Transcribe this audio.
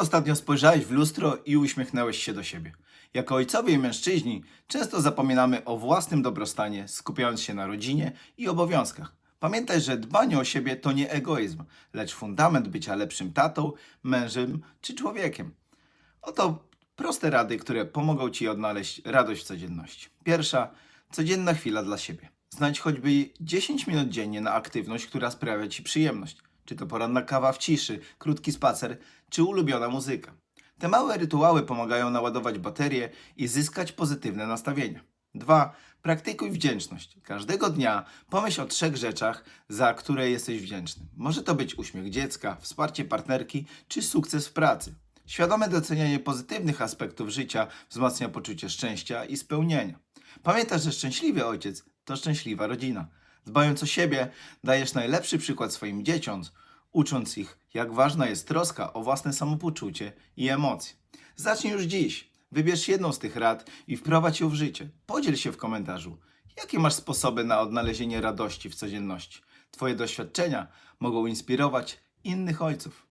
Ostatnio spojrzałeś w lustro i uśmiechnąłeś się do siebie? Jako ojcowie i mężczyźni często zapominamy o własnym dobrostanie, skupiając się na rodzinie i obowiązkach. Pamiętaj, że dbanie o siebie to nie egoizm, lecz fundament bycia lepszym tatą, mężem czy człowiekiem. Oto proste rady, które pomogą Ci odnaleźć radość w codzienności. Pierwsza, codzienna chwila dla siebie. Znajdź choćby 10 minut dziennie na aktywność, która sprawia Ci przyjemność. Czy to poranna kawa w ciszy, krótki spacer, czy ulubiona muzyka. Te małe rytuały pomagają naładować baterie i zyskać pozytywne nastawienie. 2. Praktykuj wdzięczność. Każdego dnia pomyśl o trzech rzeczach, za które jesteś wdzięczny. Może to być uśmiech dziecka, wsparcie partnerki czy sukces w pracy. Świadome docenianie pozytywnych aspektów życia wzmacnia poczucie szczęścia i spełnienia. Pamiętaj, że szczęśliwy ojciec to szczęśliwa rodzina. Dbając o siebie, dajesz najlepszy przykład swoim dzieciom, ucząc ich, jak ważna jest troska o własne samopoczucie i emocje. Zacznij już dziś. Wybierz jedną z tych rad i wprowadź ją w życie. Podziel się w komentarzu. Jakie masz sposoby na odnalezienie radości w codzienności? Twoje doświadczenia mogą inspirować innych ojców.